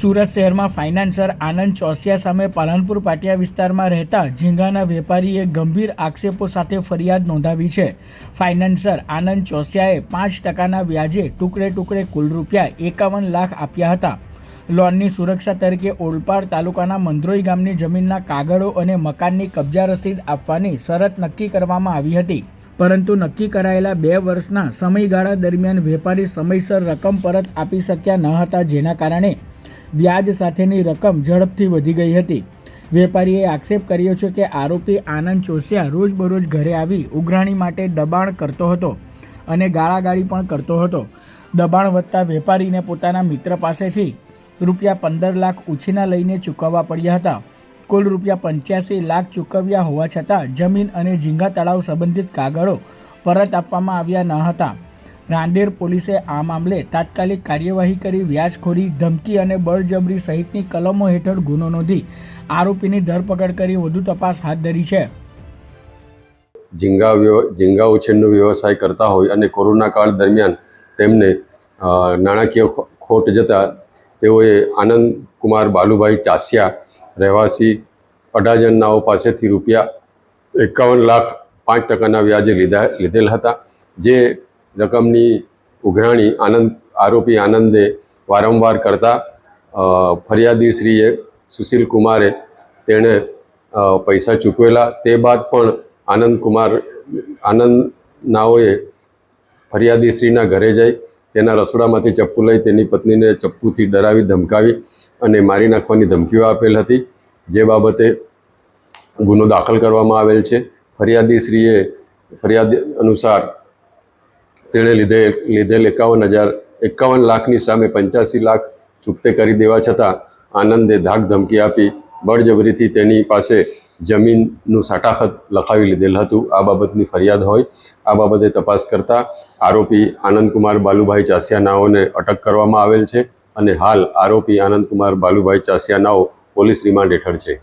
સુરત શહેરમાં ફાઇનાન્સર આનંદ ચોસિયા સામે પાલનપુર પાટિયા વિસ્તારમાં રહેતા ઝીંગાના વેપારીએ ગંભીર આક્ષેપો સાથે ફરિયાદ નોંધાવી છે. ફાઇનાન્સર આનંદ ચોસિયાએ પાંચ ટકાના વ્યાજે ટુકડે ટુકડે કુલ રૂપિયા એકાવન લાખ આપ્યા હતા. લોનની સુરક્ષા તરીકે ઓલપાડ તાલુકાના મંદ્રોઈ ગામની જમીનના કાગળો અને મકાનની કબજા રસીદ આપવાની શરત નક્કી કરવામાં આવી હતી. પરંતુ નક્કી કરાયેલા બે વર્ષના સમયગાળા દરમિયાન વેપારી સમયસર રકમ પરત આપી શક્યા ન હતા, જેના કારણે વ્યાજ સાથેની રકમ ઝડપથી વધી ગઈ હતી. વેપારીએ આક્ષેપ કર્યો છે કે આરોપી આનંદ ચોસિયા રોજબરોજ ઘરે આવી ઉઘરાણી માટે દબાણ કરતો હતો અને ગાળાગાળી પણ કરતો હતો. દબાણ વધતા વેપારીને પોતાના મિત્ર પાસેથી રૂપિયા પંદર લાખ ઉછીના લઈને ચૂકવવા પડ્યા હતા. કુલ રૂપિયા પંચ્યાસી લાખ ચૂકવ્યા હોવા છતાં જમીન અને ઝીંગા તળાવ સંબંધિત કાગળો પરત આપવામાં આવ્યા ન હતા. રાંદેર પોલીસે આ મામલે તાત્કાલિક કાર્યવાહી કરી વ્યાજખોરી, ધમકી અને બળજબરી સહિતની કલમો હેઠળ ગુનો નોંધી આરોપીની ધરપકડ કરી વધુ તપાસ હાથ ધરી છે. ઝીંગા ઝીંગા ઉછેરનો વ્યવસાય કરતા હોય અને કોરોના કાળ દરમિયાન તેમને નાણાકીય ખોટ જતાં તેઓએ આનંદ કુમાર બાલુભાઈ ચાસિયા રહેવાસી અઢાજનનાઓ પાસેથી રૂપિયા એકાવન લાખ પાંચ ટકાના વ્યાજે લીધા લીધેલ હતા, જે રકમની ઉઘરાણી આનંદ, આરોપી આનંદે વારંવાર કરતા ફરિયાદી ફરિયાદીશ્રીએ સુશીલ કુમારે તેણે પૈસા ચૂકવેલા. તે બાદ પણ આનંદ કુમાર આનંદ નાઓએ ફરિયાદીશ્રીના ઘરે જઈ તેના રસોડામાંથી ચપ્પુ લઈ તેની પત્નીને ચપ્પુથી ડરાવી, ધમકાવી અને મારી નાખવાની ધમકીઓ આપેલ હતી. જે બાબતે ગુનો દાખલ કરવામાં આવેલ છે. ફરિયાદીશ્રીએ ફરિયાદ અનુસાર તેણે લીધે, લીધેલ એકાવન હજાર, એકાવન લાખની સામે પંચ્યાસી લાખ ચૂકતે કરી દેવા છતાં આનંદે ધાક ધમકી આપી. બળજબરીથી તેની પાસે જમીનનું સાટાખત લખાવી લીધેલ હતું. આ બાબતની ફરિયાદ હોય આ બાબતે તપાસ કરતા આરોપી આનંદકુમાર બાલુભાઈ ચાસિયાનાઓને અટક કરવામાં આવેલ છે અને હાલ આરોપી આનંદકુમાર બાલુભાઈ ચાસિયાનાઓ પોલીસ રિમાન્ડ હેઠળ છે.